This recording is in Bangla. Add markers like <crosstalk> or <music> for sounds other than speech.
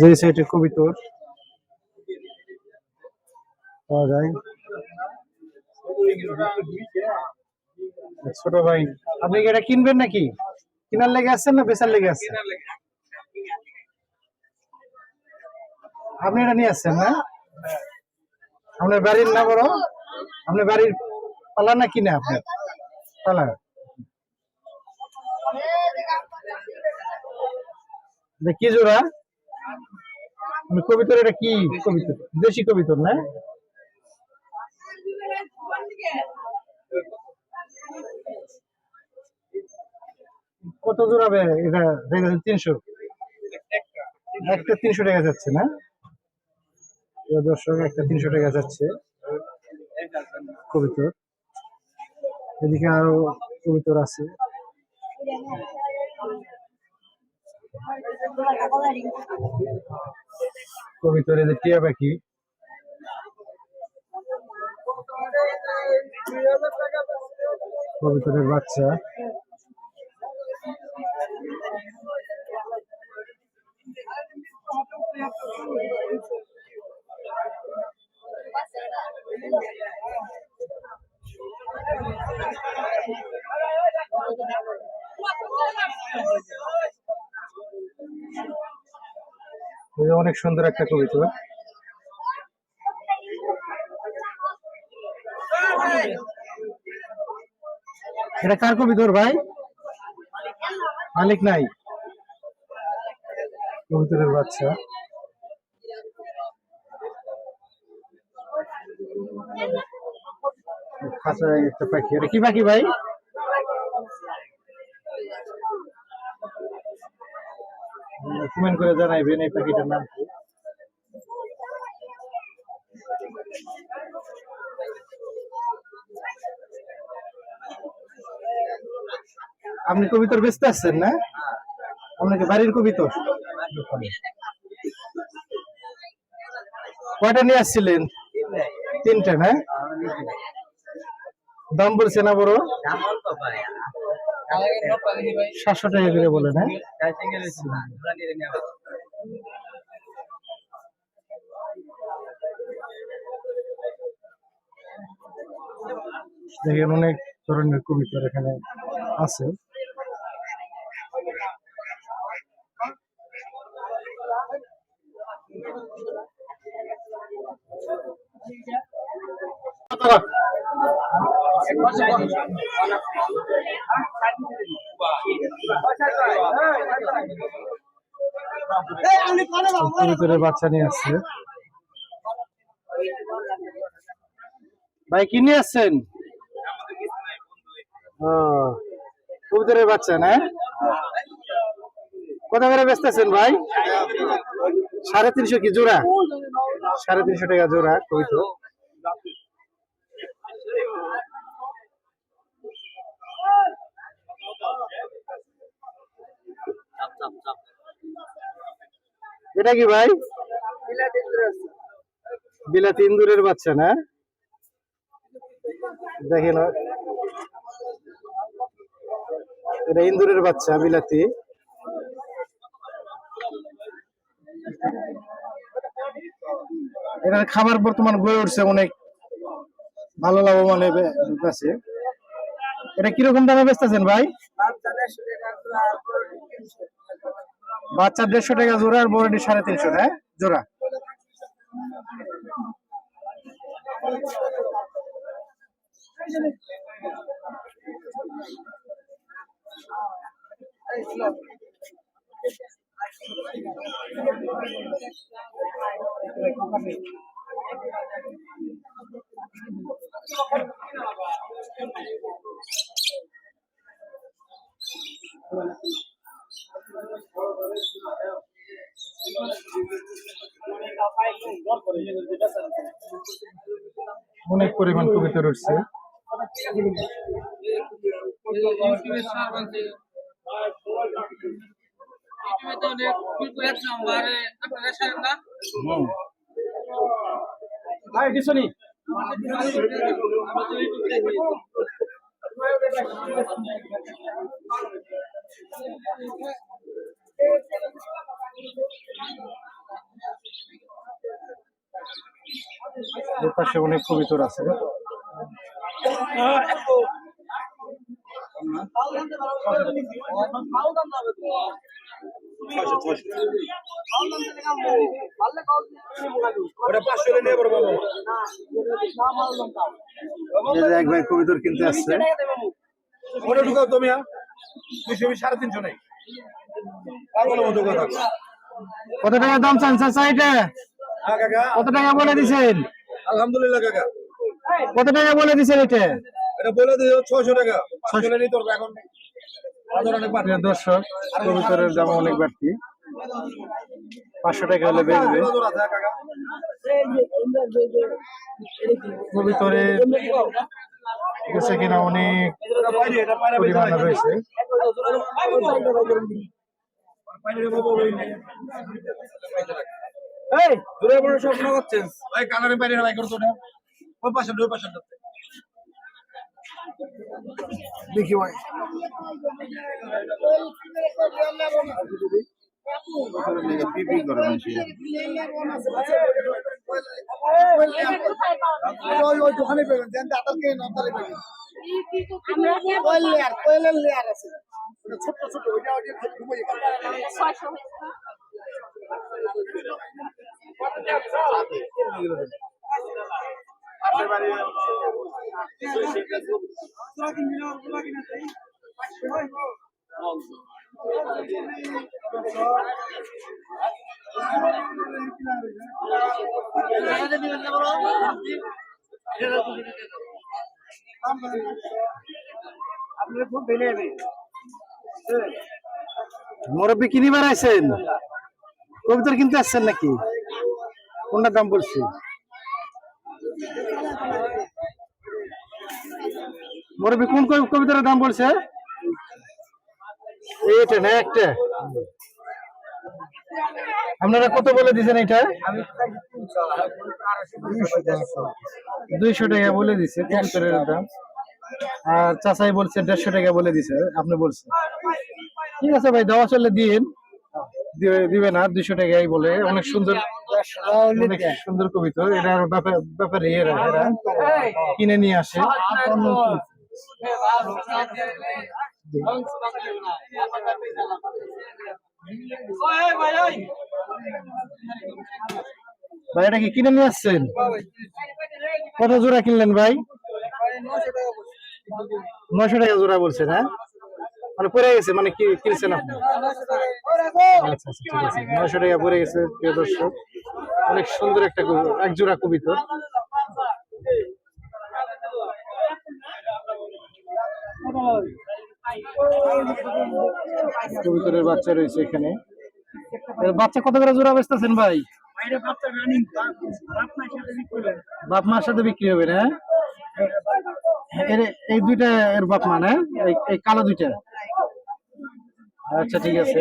যে সাইডে কবিতর পাওয়া যায়। ছোট ভাই, আপনি কি এটা কিনবেন নাকি? কিনার লেগে আসছেন না বেচার লেগে আসছেন আপনি এটা নিয়ে আসছেন না? আপনার বাড়ির না বড় আপনার বাড়ির পালা না কিনে আপনার? পালা। কি জোড়া? মানে কবিতর এটা কি কবিতর দেশি কবিতর, না? কত জোড়া বে এটা তিনশো? একটা তিনশো টাকা যাচ্ছে, না? দর্শক, একটা তিনশো টাকা যাচ্ছে কবিতর। এদিকে আরও কবিতর আছে। কবিতর যে টিয়া পাখি? কবিতরের বাচ্চা? অনেক সুন্দর একটা কবিতর এটা কার কবিতর ভাই? মালিক নাই। কবুতরের বাচ্চা। একটা পাখি। এটা কি পাখি ভাই? কমেন্ট করে জানাইবেন এই পাখিটার নাম কি? আপনি কবিতর বেচতে আসছেন না? আপনাকে বাড়ির কবিতর? কয়টা নিয়ে আসছিলেন? তিনটা, না? দাম বলছে না বড়? সাতশো টাকা করে বলে না? দেখেন অনেক ধরনের কবিতর এখানে আছে। কবিতরের বাচ্চা নিয়ে আসছে। ভাই, কি নিয়ে আসছেন? কবুতরের বাচ্চা, না? কত করে বেচতেছেন ভাই? সাড়ে তিনশো কি জোড়া? সাড়ে তিনশো টাকা জোড়া কবিতর এটা কি ভাই? বিলাতি ইন্দুরের বাচ্চা না? দেখেন এটা ইন্দুরের বাচ্চা, বিলাতি। এখানে খাবার বর্তমান গড়ে উঠছে অনেক। ভালো লাভবান এটা কীরকম দামে বেচতেছেন ভাই? বাচ্চা দেড়শো টাকা জোড়া আর বড়টি সাড়ে তিনশো হ্যাঁ? জোড়া। অনেক পরিমাণ কবিতা রয়েছে। ইউটিউবে সার <laughs> বানছে ইউটিউবে তো অনেক ফুল এক নম্বরে আপনারা সারেন না ভাই ডিসনি আমরা তো ইউটিউব দেখি এর পাশে অনেক কবিতর আছে। এক ভাই কবিতর কিনতে আসছে। ওটা ঢুকাও তুমি বিশ সাড়ে তিনশো নেই। কত টাকা দাম চান চাচা এটা? হ্যাঁ কত টাকা বলে দিছেন? আলহামদুলিল্লাহ কাকা। কত টাকা বলে দিছেন এটা? এটা বলে দিও ছয়শো টাকা। ছয়শো। নিতে পারবে এখন। দর্শক কবিতরের দাম অনেক বাড়তি। পাঁচশো টাকা হলে বেচবে বেচে কিনা অনেক পরিমাণে। রয়েছে। বাইরে। এই, দূরে বড় স্বপ্ন করছেন। ভাই, কালারের বাইরে ভাই করতো না। ওই পাশে, ওই পাশে। দেখি ভাই। ওই ওই দোকানে পেবেন ছোট ছোট ওইটা ওইটা মুরব্বী কিনি বাড়াইছেন কবিতর কিনতে আসছেন নাকি? কোনটা দাম বলছি? মুরব্বী, কোন কবিতার দাম বলছে? এইটা না, একটা। আপনারা কত বলে দিছেন এটা? দুইশো টাকা বলে দিছে কবিতরের দাম। আর চাচাই বলছে দেড়শো টাকা বলে দিছে আপনি বলছেন। ঠিক আছে ভাই, দেওয়া চললে দিন দিবে- না দুইশো টাকাই বলে। অনেক সুন্দর অনেক সুন্দর কবিতা। এটা ব্যাপার এরা কিনে নিয়ে আসে। ভাই এটা কি কিনে নিয়ে আসছেন? কত জোড়া কিনলেন ভাই? নয়শো টাকা জোড়া বলছেন হ্যাঁ? মানে পড়ে গেছে মানে কি কিনছেন আপনি? আচ্ছা আচ্ছা ঠিক আছে। নয়শো টাকা পড়ে গেছে প্রিয় দর্শক। অনেক সুন্দর একটা কবি- এক জোড়া কবিতা। কবিতরের বাচ্চা রয়েছে এখানে। বাচ্চা কত করে জোড়া বেচতেছেন ভাই? বাপ মার সাথে বিক্রি হবে না এই দুইটা এর বাপ মা না এই- এই কালো দুইটা। আচ্ছা ঠিক আছে